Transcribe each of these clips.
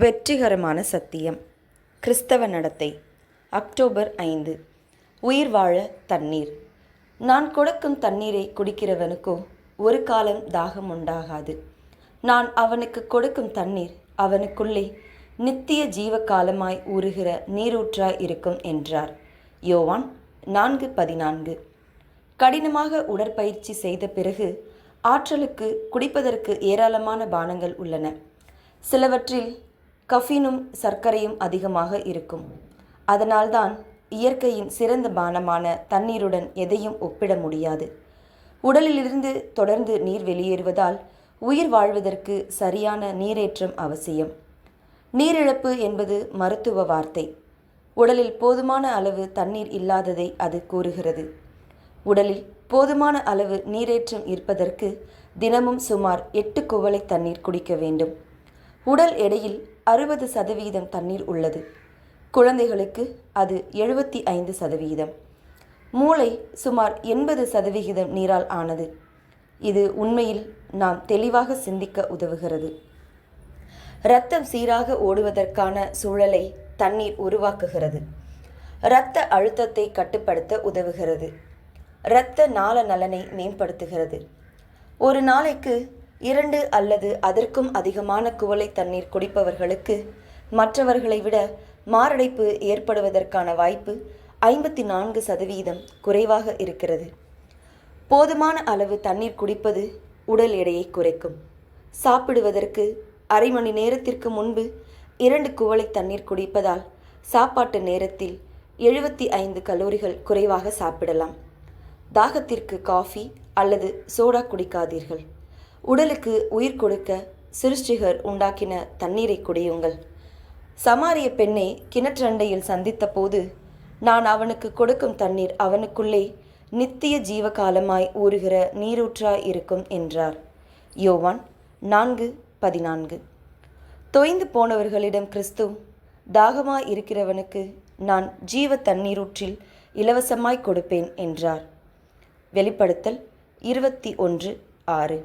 வெற்றிகரமான சத்தியம். கிறிஸ்தவ நடத்தை. அக்டோபர் ஐந்து. உயிர் வாழ தண்ணீர். நான் கொடுக்கும் தண்ணீரை குடிக்கிறவனுக்கோ ஒரு காலம் தாகம் உண்டாகாது. நான் அவனுக்கு கொடுக்கும் தண்ணீர் அவனுக்குள்ளே நித்திய ஜீவ காலமாய் ஊறுகிற நீரூற்றாய் இருக்கும் என்றார். யோவான் நான்கு பதினான்கு. கடினமாக உடற்பயிற்சி செய்த பிறகு ஆற்றலுக்கு குடிப்பதற்கு ஏராளமான பானங்கள் உள்ளன. சிலவற்றில் கஃபீனும் சர்க்கரையும் அதிகமாக இருக்கும். அதனால்தான் இயற்கையின் சிறந்த பானமான தண்ணீருடன் எதையும் ஒப்பிட முடியாது. உடலிலிருந்து தொடர்ந்து நீர் வெளியேறுவதால் உயிர் வாழ்வதற்கு சரியான நீரேற்றம் அவசியம். நீரிழப்பு என்பது மருத்துவ வார்த்தை. உடலில் போதுமான அளவு தண்ணீர் இல்லாததை அது கூறுகிறது. உடலில் போதுமான அளவு நீரேற்றம் இருப்பதற்கு தினமும் சுமார் எட்டு குவளை தண்ணீர் குடிக்க வேண்டும். உடல் எடையில் அறுபது சதவீதம் தண்ணீர் உள்ளது. குழந்தைகளுக்கு அது எழுபத்தி ஐந்து சதவிகிதம் மூளை சுமார் எண்பது சதவிகிதம் நீரால் ஆனது. இது உண்மையில் நாம் தெளிவாக சிந்திக்க உதவுகிறது. இரத்தம் சீராக ஓடுவதற்கான சூழலை தண்ணீர் உருவாக்குகிறது. இரத்த அழுத்தத்தை கட்டுப்படுத்த உதவுகிறது. இரத்த நாள நலனை மேம்படுத்துகிறது. ஒரு நாளைக்கு இரண்டு அல்லது அதற்கும் அதிகமான குவளை தண்ணீர் குடிப்பவர்களுக்கு மற்றவர்களை விட மாரடைப்பு ஏற்படுவதற்கான வாய்ப்பு ஐம்பத்தி நான்கு சதவீதம் குறைவாக இருக்கிறது. போதுமான அளவு தண்ணீர் குடிப்பது உடல் எடையை குறைக்கும். சாப்பிடுவதற்கு அரை மணி நேரத்திற்கு முன்பு இரண்டு குவளை தண்ணீர் குடிப்பதால் சாப்பாட்டு நேரத்தில் எழுபத்தி ஐந்து கலோரிகள் குறைவாக சாப்பிடலாம். தாகத்திற்கு காஃபி அல்லது சோடா குடிக்காதீர்கள். உடலுக்கு உயிர் கொடுக்க சிருஷ்டிகர் உண்டாக்கின தண்ணீரை குடியுங்கள். சமாரிய பெண்ணை கிணற்றண்டையில் சந்தித்த போது நான் அவனுக்கு கொடுக்கும் தண்ணீர் அவனுக்குள்ளே நித்திய ஜீவகாலமாய் ஊறுகிற நீரூற்றாய் இருக்கும் என்றார். யோவான் நான்கு பதினான்கு. தொய்ந்து போனவர்களிடம் கிறிஸ்து தாகமாய் இருக்கிறவனுக்கு நான் ஜீவ தண்ணீரூற்றில் இலவசமாய் கொடுப்பேன் என்றார். வெளிப்படுத்தல் இருபத்தி ஒன்று ஆறு.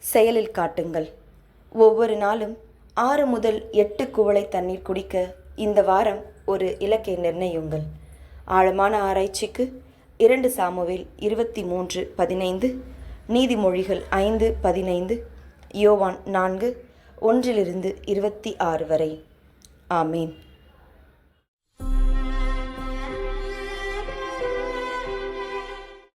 செயலில் காட்டுங்கள். ஒவ்வொரு நாளும் ஆறு முதல் எட்டு குவளை தண்ணீர் குடிக்க இந்த வாரம் ஒரு இலக்கை நிர்ணயுங்கள் ஆழமான ஆராய்ச்சிக்கு இரண்டு சாமுவேல் இருபத்தி மூன்று பதினைந்து நீதிமொழிகள் ஐந்து பதினைந்து யோவான் நான்கு ஒன்றிலிருந்து இருபத்தி ஆறு வரை. ஆமீன்.